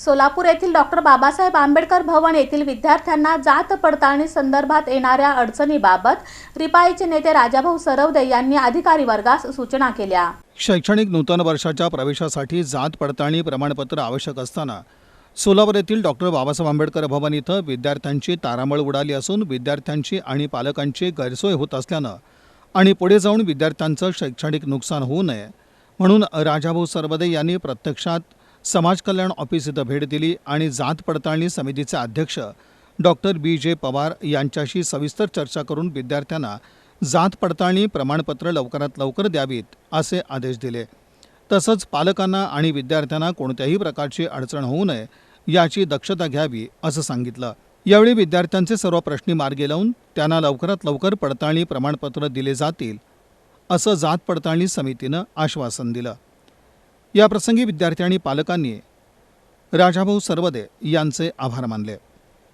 सोलापूर येथील डॉक्टर बाबासाहेब आंबेडकर भवन येथील विद्यार्थ्यांना जात पडताळणी संदर्भात येणाऱ्या अडचणीबाबत रिपाईचे नेते राजाभाऊ सरवदे यांनी अधिकारी वर्गास सूचना केल्या. शैक्षणिक नूतन वर्षाच्या प्रवेशासाठी जात पडताळणी प्रमाणपत्र आवश्यक असताना सोलापूर येथील डॉक्टर बाबासाहेब आंबेडकर भवन इथं विद्यार्थ्यांची तारांबळ उडाली असून विद्यार्थ्यांची आणि पालकांची गैरसोय होत असल्यानं आणि पुढे जाऊन विद्यार्थ्यांचं शैक्षणिक नुकसान होऊ नये म्हणून राजाभाऊ सरवदे यांनी प्रत्यक्षात समाज कल्याण ऑफिस इथं भेट दिली आणि जात पडताळणी समितीचे अध्यक्ष डॉक्टर बी जे पवार यांच्याशी सविस्तर चर्चा करून विद्यार्थ्यांना जात पडताळणी प्रमाणपत्र लवकरात लवकर द्यावीत असे आदेश दिले. तसंच पालकांना आणि विद्यार्थ्यांना कोणत्याही प्रकारची अडचण होऊ नये याची दक्षता घ्यावी असं सांगितलं. यावेळी विद्यार्थ्यांचे सर्व प्रश्नी मार्गी लावून त्यांना लवकरात लवकर पडताळणी प्रमाणपत्र दिले जातील असं जात पडताळणी समितीनं आश्वासन दिलं. याप्रसंगी विद्यार्थी आणि पालकांनी राजाभाऊ सर्वदे यांचे आभार मानले.